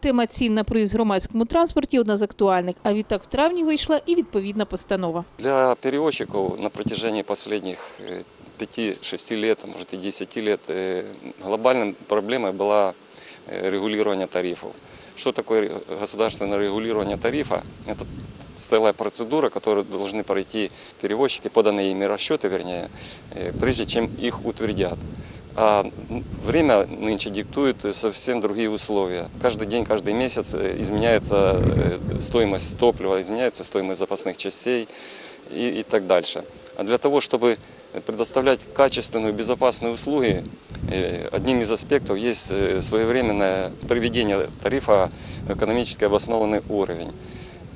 Тема цін на проїзд в громадському транспорті одна з актуальних. А відтак в травні вийшла і відповідна постанова. Для перевозчиков на протяжении последних 5-6 лет, а может и 10 лет, э, глобальной проблемой была э, регулирование тарифов. Что такое ре- государственное регулирование тарифа? Это целая процедура, которую должны пройти перевозчики, поданные ими расчеты, вернее, э, прежде чем их утвердят. А время нынче диктует совсем другие условия. Каждый день, каждый месяц э, изменяется э, стоимость топлива, изменяется стоимость запасных частей и, и так дальше. А для того, чтобы предоставлять качественные, безопасные услуги, э, одним из аспектов есть своевременное приведение тарифа в экономически обоснованный уровень.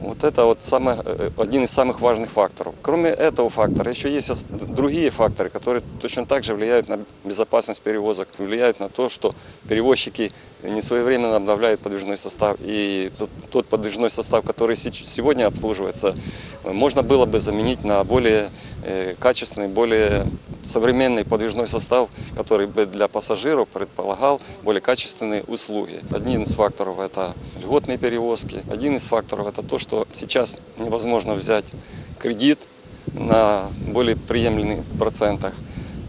Вот это вот самое, э, один из самых важных факторов. Кроме этого фактора, еще есть другие факторы, которые точно так же влияют на безопасность перевозок, влияют на то, что перевозчики не своевременно обновляют подвижной состав. И тот, тот подвижной состав, который сегодня обслуживается, можно было бы заменить на более э, качественный, более современный подвижной состав, который бы для пассажиров предполагал более качественные услуги. Один из факторов – это льготные перевозки. Один из факторов – это то, что сейчас невозможно взять кредит на более приемлемых процентах.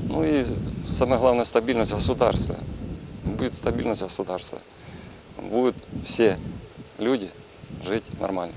Ну и самое главное – стабильность государства. Будет стабильность государства. Будут все люди жить нормально.